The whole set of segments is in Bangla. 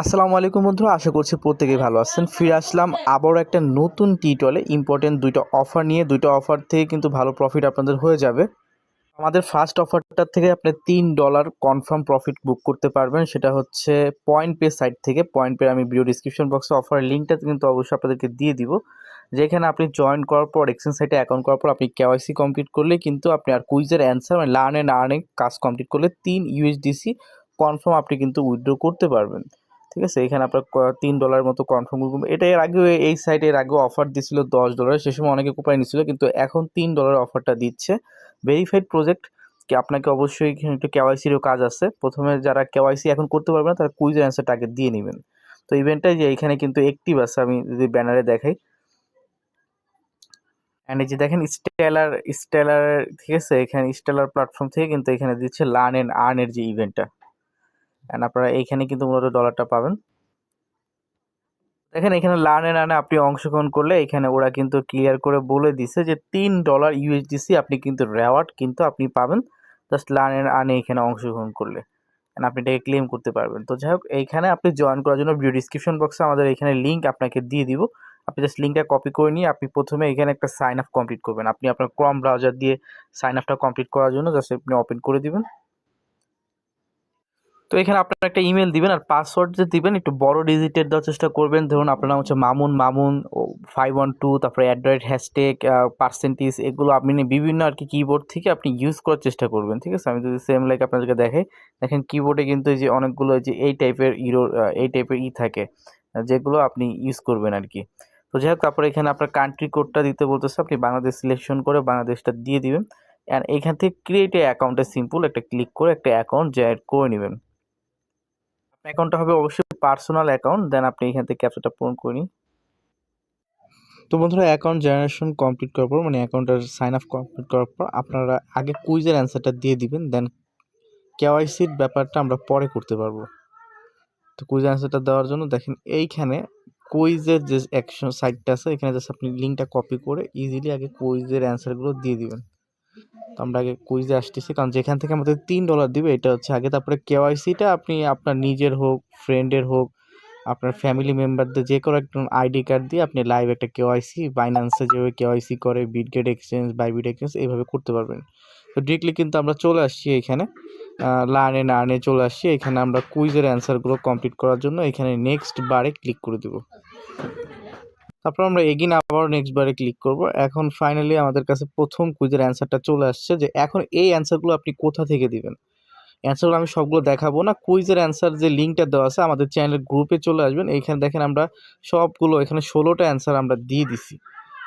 আসসালামু আলাইকুম বন্ধুরা, আশা করছি প্রত্যেকেই ভালো আছেন। ফিরে আসলাম আবারও একটা নতুন টিটলে ইম্পর্টেন্ট দুইটা অফার নিয়ে। দুইটা অফার থেকে কিন্তু ভালো প্রফিট আপনাদের হয়ে যাবে। আমাদের ফার্স্ট অফারটার থেকে আপনি তিন ডলার কনফার্ম প্রফিট বুক করতে পারবেন। সেটা হচ্ছে পয়েন্ট পে সাইট থেকে। পয়েন্ট পে আমি ভিডিও ডিসক্রিপশন বক্সে অফারের লিঙ্কটা কিন্তু অবশ্যই আপনাদেরকে দিয়ে দিব। যেখানে আপনি জয়েন করার পর এক্সচেঞ্জ সাইটে অ্যাকাউন্ট করার পর আপনি কেওয়াইসি কমপ্লিট করলে কিন্তু আপনি আর কুইজের অ্যান্সার মানে লার্ন অ্যান্ড আর্নিং কাজ কমপ্লিট করলে তিন ইউএসডিসি কনফার্ম আপনি কিন্তু উইথড্র করতে পারবেন। ঠিক আছে? এখানে আপনার তিন ডলার মতো কনফার্ম করবেন এটা এর আগেও এই সাইটে এর আগেও অফার দিছিল দশ ডলার সে সময় অনেকে কোপায় নিছিল, কিন্তু এখন তিন ডলার অফারটা দিচ্ছে। ভেরিফাইড প্রজেক্ট কি আপনাকে অবশ্যই এখানে একটু কেওয়াইসিরও কাজ আছে। প্রথমে যারা কেওয়াইসি এখন করতে পারবে না, তারা কুইজের অ্যান্সারটা আগে দিয়ে নেবেন। তো ইভেন্টটা যে, এখানে কিন্তু অ্যাক্টিভ আছে, আমি যদি ব্যানারে দেখাই। অ্যান্ড এই যে দেখেন স্টেলার স্টেলার ঠিক আছে? এখানে স্টেলার প্ল্যাটফর্ম থেকে কিন্তু এখানে দিচ্ছে লার্ন অ্যান্ড আর্নের যে ইভেন্টটা অ্যান্ড আপনারা এইখানে কিন্তু মূলত ডলারটা পাবেন। দেখেন, এখানে লার্ন আর্নে আপনি অংশগ্রহণ করলে এখানে ওরা কিন্তু ক্লিয়ার করে বলে দিছে যে তিন ডলার ইউএসডিসি আপনি কিন্তু রেওয়ার্ড কিন্তু আপনি পাবেন জাস্ট লার্ন অ্যান্ড আর্নে এখানে অংশগ্রহণ করলে। আপনি এটাকে ক্লেম করতে পারবেন। তো যাই হোক, এইখানে আপনি জয়েন করার জন্য ভিডিও ডিসক্রিপশন বক্সে আমাদের এখানে লিঙ্ক আপনাকে দিয়ে দিব। আপনি জাস্ট লিঙ্কটা কপি করে নিয়ে আপনি প্রথমে এখানে একটা সাইন আপ কমপ্লিট করবেন। আপনি আপনার ক্রম ব্রাউজার দিয়ে সাইন আপটা কমপ্লিট করার জন্য জাস্ট আপনি ওপেন করে দিবেন। তো এখানে আপনার একটা ইমেল দিবেন আর পাসওয়ার্ড যে দিবেন, একটু বড় ডিজিটের দেওয়ার চেষ্টা করবেন। ধরুন আপনার হচ্ছে মামুন মামুন, ও ফাইভ ওয়ান টু তারপরে রেট হ্যাশট্যাগ পার্সেন্টেজ এগুলো আপনি বিভিন্ন আর কি কিবোর্ড থেকে আপনি ইউজ করার চেষ্টা করবেন, ঠিক আছে? আমি যদি সেম লাইক আপনাদেরকে দেখে দেখেন কিবোর্ডে কিন্তু এই যে অনেকগুলো যে এই টাইপের ইরো এই টাইপের ই থাকে, যেগুলো আপনি ইউজ করবেন আর কি। তো যাই হোক, তারপরে এখানে আপনার কান্ট্রি কোডটা দিতে বলতেছে, আপনি বাংলাদেশ সিলেকশন করে বাংলাদেশটা দিয়ে দিবেন। অ্যান্ড এইখান থেকে ক্রিয়েট অ্যাকাউন্টে সিম্পল একটা ক্লিক করে একটা অ্যাকাউন্ট জেনারেট করে নেবেন। অ্যাকাউন্টটা হবে অবশ্যই পার্সোনাল অ্যাকাউন্ট দেন আপনি এখান থেকে ক্যাপচাটা পূরণ করে নিন। তো বন্ধুরা অ্যাকাউন্ট জেনারেশন কমপ্লিট করার পর মানে অ্যাকাউন্টের সাইন আপ কমপ্লিট করার পর, আপনারা আগে কুইজের অ্যান্সারটা দিয়ে দিবেন দেন কেওয়াইসির ব্যাপারটা আমরা পরে করতে পারব। তো কুইজ অ্যান্সারটা দেওয়ার জন্য দেখেন, এইখানে কুইজের যে অ্যাকশন সাইটটা আছে, এখানে জাস্ট আপনি লিঙ্কটা কপি করে ইজিলি আগে কুইজের অ্যান্সারগুলো দিয়ে দিবেন। তো আমরা আগে কুইজে আসতেছি। কারণ যেখান থেকে আমাদের তিন ডলার দিবে, এটা হচ্ছে আগে তারপরে কেওয়াইসিটা আপনি আপনার নিজের হোক ফ্রেন্ডের হোক, আপনার ফ্যামিলি মেম্বারদের যে কোনো একটা আইডি কার্ড দিয়ে আপনি লাইভ একটা কেওয়াইসি বাইন্যান্সে যেভাবে কেওয়াইসি করে বিটগেট এক্সচেঞ্জ বাইবিট এক্সচেঞ্জ এইভাবে করতে পারবেন। তো ডিরেক্টলি কিন্তু আমরা চলে আসছি এখানে লার্নে নার্নে চলে আসছি। এখানে আমরা কুইজের অ্যান্সারগুলো কমপ্লিট করার জন্য এখানে নেক্সট বারে ক্লিক করে দেবো। তারপর আমরা এগিন আবার নেক্সট বারে ক্লিক করব। এখন ফাইনালি আমাদের কাছে প্রথম কুইজের অ্যান্সারটা চলে আসছে যে এখন এই অ্যান্সারগুলো আপনি কোথা থেকে দিবেন? অ্যান্সারগুলো আমি সবগুলো দেখাবো না। কুইজের অ্যান্সার যে লিঙ্কটা দেওয়া আছে আমাদের চ্যানেলের গ্রুপে চলে আসবেন। এইখানে দেখেন আমরা সবগুলো এখানে ষোলোটা অ্যান্সার আমরা দিয়ে দিছি।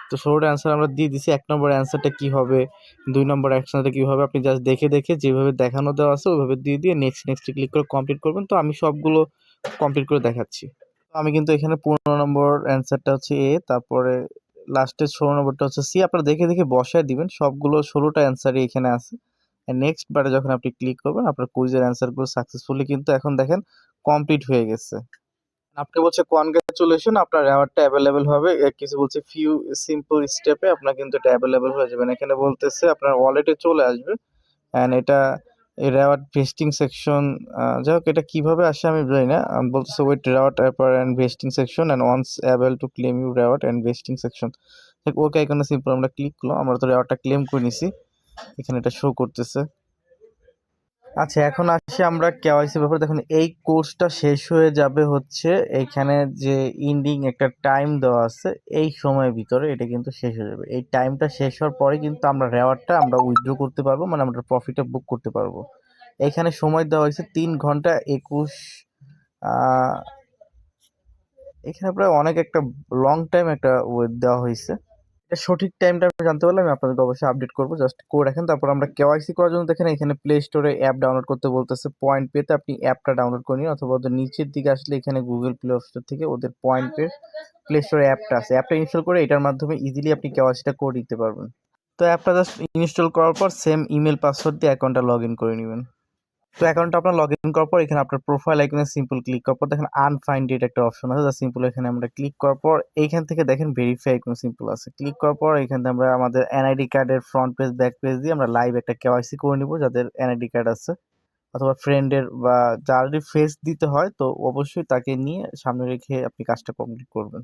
তো ষোলোটা অ্যান্সার আমরা দিয়ে দিছি। এক নম্বর অ্যান্সারটা কী হবে? দুই নম্বর অ্যান্সারটা কী হবে? আপনি জাস্ট দেখে দেখে যেভাবে দেখানো দেওয়া আছে ওইভাবে দিয়ে দিয়ে নেক্সট নেক্সট ক্লিক করে কমপ্লিট করবেন। তো আমি সবগুলো কমপ্লিট করে দেখাচ্ছি। আমি কিন্তু এখানে পনেরো নম্বর অ্যান্সারটা হচ্ছে এ তারপরে লাস্টের ষোলো নম্বরটা হচ্ছে সি আপনারা দেখে দেখে বসায় দিবেন, সবগুলো ষোলোটা অ্যান্সারই এখানে আছে। নেক্সট বারে যখন আপনি ক্লিক করবেন, আপনার কুইজের অ্যান্সারগুলো সাকসেসফুলি কিন্তু এখন দেখেন কমপ্লিট হয়ে গেছে। আপনি বলছে কনগ্রাচুলেশন আপনার রেওয়ার্ডটা অ্যাভেলেবেল হবে। কিছু বলছে ফিউ সিম্পল স্টেপে আপনার কিন্তু এটা অ্যাভেলেবেল হয়ে যাবে। এখানে বলতেছে আপনার ওয়ালেটে চলে আসবে। অ্যান্ড এটা রেওয়ার্ড ভেস্টিং সেকশন যাই হোক, এটা কীভাবে আসে আমি জানি না। আমি বলতেছি wait reward appear and vesting section and once able to claim you reward and vesting section. Okay এখানে সিম্পল আমরা ক্লিক করলাম, আমরা তো রেওয়ার্ডটা ক্লেম করে নিছি। এখানে এটা শো করতেছে। আচ্ছা এখন আসি আমরা কেওয়াইসি ব্যাপারে। দেখুন, এই কোর্সটা শেষ হয়ে যাবে হচ্ছে এখানে যে ইন্ডিং একটা টাইম দেওয়া আছে, এই সময়ের ভিতরে এটা কিন্তু শেষ হয়ে যাবে। এই টাইমটা শেষ হওয়ার পরে কিন্তু আমরা রেওয়ার্ডটা আমরা উইথড্র করতে পারব মানে আমরা প্রফিটটা বুক করতে পারব। এখানে সময় দেওয়া হয়েছে তিন ঘণ্টা একুশ এখানে প্রায় অনেক একটা লং টাইম একটা ওয়েট দেওয়া হয়েছে। সঠিক টাইমটা আমি জানতে পারলে আমি আপনাদেরকে অবশ্যই আপডেট করব জাস্ট করে রাখেন। তারপর আমরা কেওয়াইসি করার জন্য দেখেন, এখানে প্লে স্টোরে অ্যাপ ডাউনলোড করতে বলতেছে পয়েন্ট পেতে আপনি অ্যাপটা ডাউনলোড করে নিন, অথবা ওদের নিচের দিকে আসলে এখানে গুগল প্লে স্টোর থেকে ওদের পয়েন্ট পে প্লে স্টোরে অ্যাপটা আছে। অ্যাপটা ইনস্টল করে এটার মাধ্যমে ইজিলি আপনি কেওয়াইসিটা করে দিতে পারবেন। তো অ্যাপটা জাস্ট ইনস্টল করার পর সেম ইমেল পাসওয়ার্ড দিয়ে অ্যাকাউন্টটা লগ ইন করে নেবেন। তো অ্যাকাউন্টটা আপনার লগ ইন করার পর এখানে আপনার প্রোফাইল আইকনে সিম্পল ক্লিক করার পর দেখেন আনফাইন্ড ডেট একটা অপশন আছে। যা সিম্পল এখানে আমরা ক্লিক করার পর এইখান থেকে দেখেন ভেরিফাই আইকন সিম্পল আছে। ক্লিক করার পর এখান থেকে আমরা আমাদের এনআইডি কার্ডের ফ্রন্ট পেজ ব্যাক পেজ দিয়ে আমরা লাইভ একটা কেওয়াইসি করে নিব, যাদের এনআইডি কার্ড আছে। অথবা ফ্রেন্ডের বা যারই ফেস দিতে হয়, তো অবশ্যই তাকে নিয়ে সামনে রেখে আপনি কাজটা কমপ্লিট করবেন।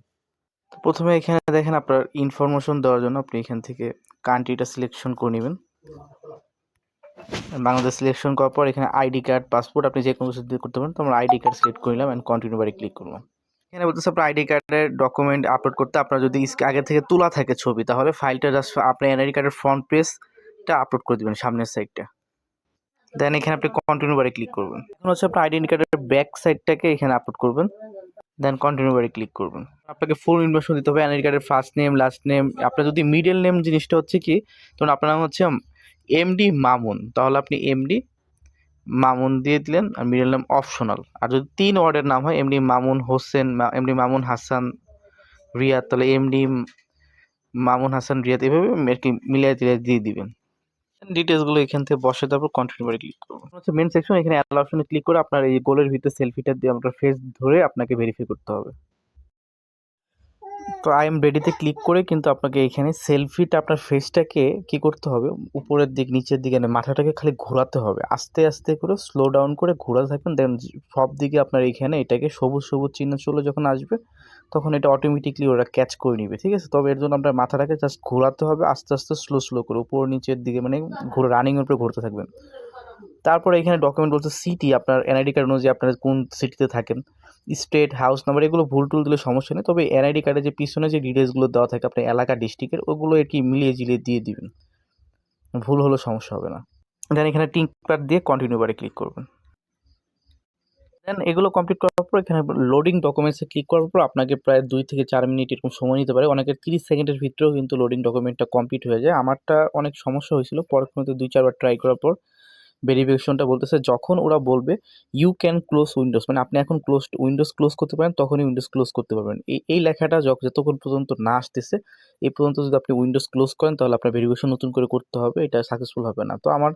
তো প্রথমে এখানে দেখেন আপনার ইনফরমেশন দেওয়ার জন্য আপনি এখান থেকে কান্ট্রিটা সিলেকশন করে নেবেন। বাংলাদেশ সিলেকশন করার পর এখানে আইডি কার্ড পাসপোর্ট আপনি যে কোনো কিছু করতে পারেন, তো আমরা আইডি কার্ড সিলেক্ট করে নিলাম অ্যান্ড কন্টিনিউ বারে ক্লিক করলাম এখানে বলতেছে আপনার আইডি কার্ডের ডকুমেন্ট আপলোড করতে আপনার যদি আগে থেকে তোলা থাকে ছবি, তাহলে ফাইলটা জাস্ট আপনার এনআইডি কার্ডের ফ্রন্ট পেজটা আপলোড করে দিবেন, সামনের সাইডটা দেন এখানে আপনি কন্টিনিউ বারে ক্লিক করবেন। এখন হচ্ছে আপনার আইডি কার্ডের ব্যাক সাইডটাকে এখানে আপলোড করবেন দেন কন্টিনিউ বারে ক্লিক করবেন। আপনাকে ফুল ইনফরমেশন দিতে হবে এনআইডি কার্ডের ফার্স্ট নেম লাস্ট নেম আপনার যদি মিডল নেম জিনিসটা হচ্ছে কি তখন আপনার নাম হচ্ছে এমডি মামুন, তাহলে আপনি এমডি মামুন দিয়ে দিলেন, আর মিডল নেম অপশনাল আর যদি তিন ওয়ার্ডের নাম হয় এমডি মামুন হোসেন এমডি মামুন হাসান রিয়াদ, তাহলে এমডি মামুন হাসান রিয়াদ এভাবে আর মিলিয়ে টিলিয়ে দিয়ে দিবেন। ডিটেলসগুলো এখান থেকে বসে তারপর কন্টিনিউ করে ক্লিক করব হচ্ছে মেন সেকশন এখানে অ্যালাউ অপশনে ক্লিক করে আপনার এই গোলের ভিতরে সেলফিটা দিয়ে আপনার ফেস ধরে আপনাকে ভেরিফাই করতে হবে। তো আই এম রেডিতে ক্লিক করে কিন্তু আপনাকে এখানে সেলফিটা আপনার ফেসটাকে কি করতে হবে? উপরের দিক, নিচের দিকে না মাথাটাকে খালি ঘোরাতে হবে। আস্তে আস্তে করে স্লো ডাউন করে ঘোরাতে থাকবেন দেন সব দিকে আপনার এখানে এটাকে সবুজ সবুজ চিহ্ন চলে যখন আসবে, তখন এটা অটোমেটিকলি ওরা ক্যাচ করে নিবে, ঠিক আছে? তবে এর জন্য আপনার মাথাটাকে জাস্ট ঘোরাতে হবে, আস্তে আস্তে স্লো স্লো করে উপর, নিচের দিকে মানে ঘুরে রানিংয়ের উপরে ঘুরতে থাকবেন। তারপরে এখানে ডকুমেন্ট বলতে সিটি আপনার এনআইডি কার্ড অনুযায়ী আপনার কোন সিটিতে থাকেন? স্টেট হাউস নাম্বার, এগুলো ভুল টুল দিলে সমস্যা নেই। তবে এনআইডি কার্ডে যে পিছনে যে ডিটেলসগুলো দেওয়া থাকে আপনার এলাকা ডিস্ট্রিক্টের ওগুলো আর কি মিলিয়ে জিলিয়ে দিয়ে দিবেন। ভুল হলে সমস্যা হবে না। দেন এখানে টিঙ্ক প্যাড দিয়ে কন্টিনিউ বারে ক্লিক করবেন। দেন এগুলো কমপ্লিট করার পর এখানে লোডিং ডকুমেন্টসে ক্লিক করার পর আপনাকে প্রায় দুই থেকে চার মিনিট এরকম সময় নিতে পারে। অনেকের তিরিশ সেকেন্ডের ভিতরেও কিন্তু লোডিং ডকুমেন্টটা কমপ্লিট হয়ে যায়। আমারটা অনেক সমস্যা হয়েছিল, পরক্ষণে দুই চারবার ট্রাই করার পর ভেরিফিকেশনটা বলতেছে, যখন ওরা বলবে ইউ ক্যান ক্লোজ উইন্ডোজ মানে আপনি এখন ক্লোজ উইন্ডোজ ক্লোজ করতে পারেন, তখনই উইন্ডোজ ক্লোজ করতে পারবেন। এই এই লেখাটা যতক্ষণ পর্যন্ত না আসতেছে, এই পর্যন্ত যদি আপনি উইন্ডোজ ক্লোজ করেন, তাহলে আপনার ভেরিফিকেশন নতুন করে করতে হবে, এটা সাকসেসফুল হবে না। তো আমার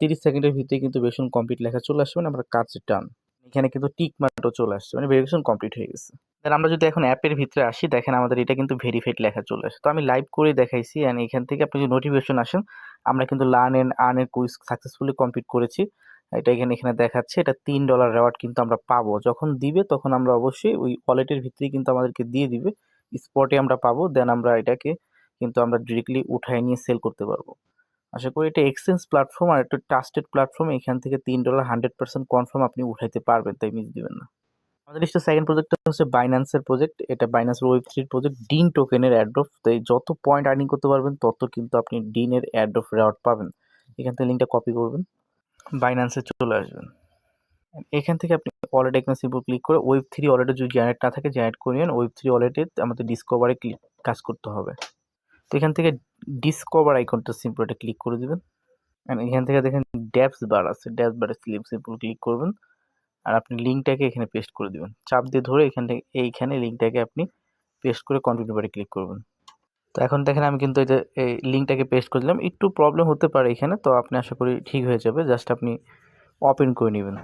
তিরিশ সেকেন্ডের ভিতরে কিন্তু ভেরিফিকেশন কমপ্লিট লেখা চলে আসবে মানে আমার কাজ ডান এখানে কিন্তু টিক মার্কও চলে আসছে মানে ভেরিফিকেশন কমপ্লিট হয়ে গেছে। দেন আমরা যদি এখন অ্যাপের ভিতরে আসি, দেখেন আমাদের এটা কিন্তু ভেরিফাইড লেখা চলে আসে তো আমি লাইভ করে দেখাইছি অ্যান্ড এখান থেকে আপনি যদি নোটিফিকেশন আসেন আমরা কিন্তু লার্ন এন্ড আর্ন এর কুইজ সাকসেসফুলি কমপ্লিট করেছি। এটা এখানে এখানে দেখাচ্ছে, এটা তিন ডলার রেওয়ার্ড কিন্তু আমরা পাবো। যখন দিবে, তখন আমরা অবশ্যই ওই ওয়ালেটের ভিতরেই কিন্তু আমাদেরকে দিয়ে দিবে। স্পটে আমরা পাবো দেন আমরা এটাকে কিন্তু আমরা ডিরেক্টলি উঠায় নিয়ে সেল করতে পারব। আশা করি এটা এক্সচেঞ্জ প্ল্যাটফর্ম আর একটা ট্রাস্টেড প্ল্যাটফর্ম এখান থেকে তিন ডলার হান্ড্রেড পার্সেন্ট কনফার্ম আপনি উঠাইতে পারবেন, তাই মিস দিবেন না। আমাদের লিস্টে সেকেন্ড প্রজেক্টটা হচ্ছে বাইন্যান্সের প্রজেক্ট এটা বাইন্যান্সের ওয়েব থ্রির প্রজেক্ট ডিন টোকেনের অ্যাড্রফ তাই যত পয়েন্ট আর্নিং করতে পারবেন, তত কিন্তু আপনি ডিনের অ্যাড্রফ রেওয়ার্ড পাবেন। এখান থেকে লিঙ্কটা কপি করবেন। বাইন্যান্সে চলে আসবেন। এখান থেকে আপনি ওয়ালেট এখানে সিম্পল ক্লিক করে ওয়েব থ্রি ওয়ালেটে যদি জেনারেট না থাকে জেনারেট করে নিন। ওয়েব থ্রি ওয়ালেটে আমাদের ডিসকভারে ক্লিক কাজ করতে হবে। তো এখান থেকে ডিসকভার আইকনটা সিম্পল এটা ক্লিক করে দেবেন। অ্যান্ড এখান থেকে দেখেন ড্যাপস বার আছে। ড্যাপস বারে স্লিপ সিম্পল ক্লিক করবেন। আর আপনি লিঙ্কটাকে এখানে পেস্ট করে দিবেন। চাপ দিয়ে ধরে এখান থেকে, এইখানে লিঙ্কটাকে আপনি পেস্ট করে কন্টিনিউ বারে ক্লিক করবেন। তো এখন দেখেন আমি কিন্তু এটা এই লিঙ্কটাকে পেস্ট করে দিলাম। একটু প্রবলেম হতে পারে এখানে, তো আপনি আশা করি ঠিক হয়ে যাবে। জাস্ট আপনি ওপেন করে নেবেন।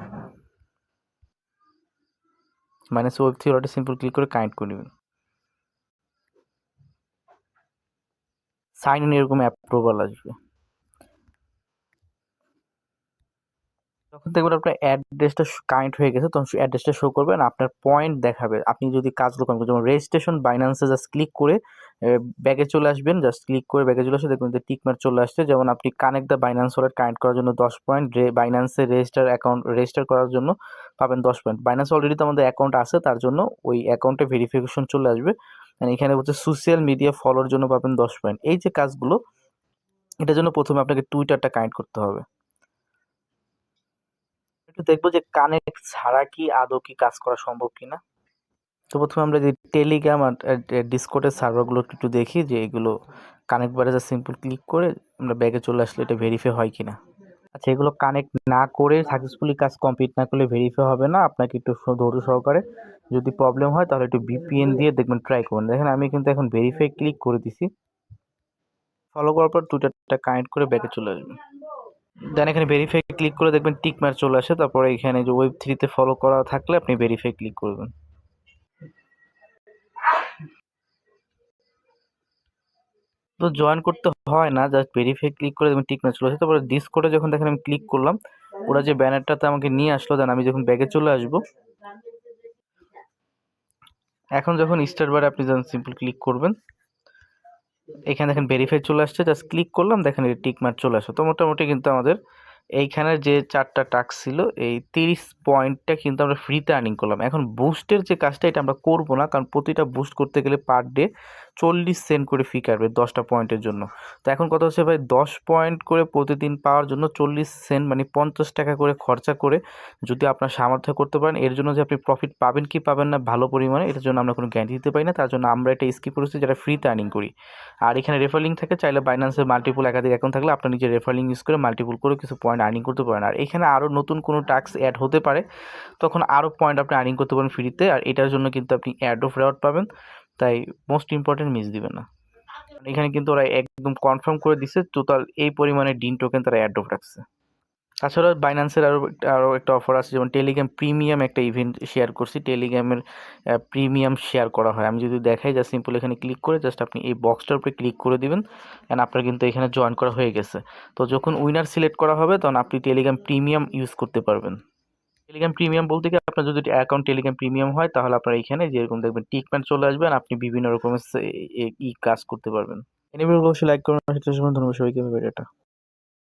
মাইনাস ওয়েব থ্রি ওটা সিম্পল ক্লিক করে কানেক্ট করে নেবেন। সাইন ইন এরকম অ্যাপ্রুভাল আসবে। যখন দেখবেন আপনার অ্যাড্রেসটা কানেক্ট হয়ে গেছে, তখন অ্যাড্রেসটা শো করবেন, আপনার পয়েন্ট দেখাবে। আপনি যদি কাজগুলো করেন, যেমন রেজিস্ট্রেশন বাইন্যান্সে জাস্ট ক্লিক করে ব্যাগে চলে আসবেন জাস্ট ক্লিক করে ব্যাগে চলে আসে, দেখবেন যে টিকমার্ক চলে আসছে। যেমন আপনি connect the Binance wallet connect করার জন্য দশ পয়েন্ট বাইন্যান্সে রেজিস্টার অ্যাকাউন্ট রেজিস্টার করার জন্য পাবেন দশ পয়েন্ট বাইন্যান্স অলরেডি তো আমাদের অ্যাকাউন্ট আছে, তার জন্য ওই অ্যাকাউন্টে ভেরিফিকেশন চলে আসবে। এখানে হচ্ছে সোশ্যাল মিডিয়া ফলোর জন্য পাবেন দশ পয়েন্ট এই যে কাজগুলো, এটার জন্য প্রথমে আপনাকে টুইটারটা কানেক্ট করতে হবে। একটু দেখব যে কানেক্ট ছাড়া কি আদৌ কি কাজ করা সম্ভব কিনা। তো প্রথমে আমরা যে টেলিগ্রাম আর ডিসকোডের সার্ভারগুলো একটু দেখি যে এগুলো কানেক্ট বারে সিম্পল ক্লিক করে আমরা ব্যাগে চলে আসলে এটা ভেরিফাই হয় কিনা। আচ্ছা এগুলো কানেক্ট না করে সাকসেসফুলি কাজ কমপ্লিট না করলে ভেরিফাই হবে না, আপনাকে একটু ধৈর্য সহকারে যদি প্রবলেম হয় তাহলে একটু বিপিএন দিয়ে দেখবেন ট্রাই করুন দেখেন, আমি কিন্তু এখন ভেরিফাই ক্লিক করে দিছি। ফলো করার পর টুইটারটা কানেক্ট করে ব্যাগে চলে আসবেন দেন এখানে ভেরিফাই ক্লিক করে দেখবেন টিক মার্ক চলে আসে। তারপরে এখানে যে ওয়েব থ্রিতে ফলো করা থাকলে আপনি ভেরিফাই ক্লিক করবেন। তো জয়েন করতে হয় না জাস্ট ভেরিফাই ক্লিক করে দেখবেন টিক ম্যাচ চলে আসে। তারপরে ডিসকোডে যখন দেখেন আমি ক্লিক করলাম, ওরা যে ব্যানারটাতে আমাকে নিয়ে আসলো দেন আমি যখন ব্যাগে চলে আসব, এখন যখন স্টার্ট বারে আপনি যখন সিম্পল ক্লিক করবেন। এখানে দেখেন ভেরিফাই চলে আসছে জাস্ট ক্লিক করলাম, দেখেন এই টিকমার্ক চলে আসে। তো মোটামুটি কিন্তু আমাদের এইখানে যে চারটা টাস্ক ছিল, এই তিরিশ পয়েন্টটা কিন্তু আমরা ফ্রিতে আর্নিং করলাম। এখন বুস্টের যে কাজটা, এটা আমরা করব না, কারণ প্রতিটা বুস্ট করতে গেলে পার ডে চল্লিশ সেন্ট করে ফি কাটবে দশটা পয়েন্টের জন্য। তো এখন কথা হচ্ছে ভাই, দশ পয়েন্ট করে প্রতিদিন পাওয়ার জন্য চল্লিশ সেন্ট মানে পঞ্চাশ টাকা করে খরচা করে যদি আপনার সামর্থ্য করতে পারেন, এর জন্য যে আপনি প্রফিট পাবেন কি পাবেন না ভালো পরিমাণে, এটার জন্য আমরা কোনো গ্যারান্টি দিতে পারি না। তার জন্য আমরা এটা স্কিপ করেছি যেটা ফ্রিতে আর্নিং করি। আর এখানে রেফারিং থাকে, চাইলে বাইন্যান্সের মাল্টিপুল একাধিক অ্যাকাউন্ট থাকলে আপনার নিজের রেফারিং ইউজ করে মাল্টিপুল করে কিছু পয়েন্ট আর্নিং করতে পারেন। আর এখানে আরও নতুন কোনো টাস্ক অ্যাড হতে পারে, তখন আরও পয়েন্ট আপনি আর্নিং করতে পারেন ফ্রিতে আর এটার জন্য কিন্তু আপনি অ্যাড অফ রেওয়ার্ড পাবেন। তাই মোস্ট ইম্পর্টেন্ট মিস দিবেন না। এখানে কিন্তু ওরা একদম কনফার্ম করে দিছে টোটাল এই পরিমাণে ডিন টোকেন তারা অ্যাড অফ রাখছে। তাছাড়া বাইন্যান্সের আরও আরও একটা অফার আছে, যেমন টেলিগ্রাম প্রিমিয়াম একটা ইভেন্ট শেয়ার করছি টেলিগ্রামের প্রিমিয়াম শেয়ার করা হয়। আমি যদি দেখাই যা সিম্পল এখানে ক্লিক করে জাস্ট আপনি এই বক্সটার উপরে ক্লিক করে দিবেন অ্যান্ড আপনার কিন্তু এখানে জয়েন করা হয়ে গেছে। তো যখন উইনার সিলেক্ট করা হবে, তখন আপনি টেলিগ্রাম প্রিমিয়াম ইউজ করতে পারবেন। টেলিগ্রাম প্রিমিয়াম বলতে কি, আপনার যদি অ্যাকাউন্ট টেলিগ্রাম প্রিমিয়াম হয়, তাহলে আপনার এখানে যেরকম দেখবেন টিকম্যান চলে আসবেন আপনি বিভিন্ন রকমের ই কাজ করতে পারবেন। এনিওয়ে অবশ্যই লাইক করুন ধন্যবাদ সবাইকে ভিডিওটা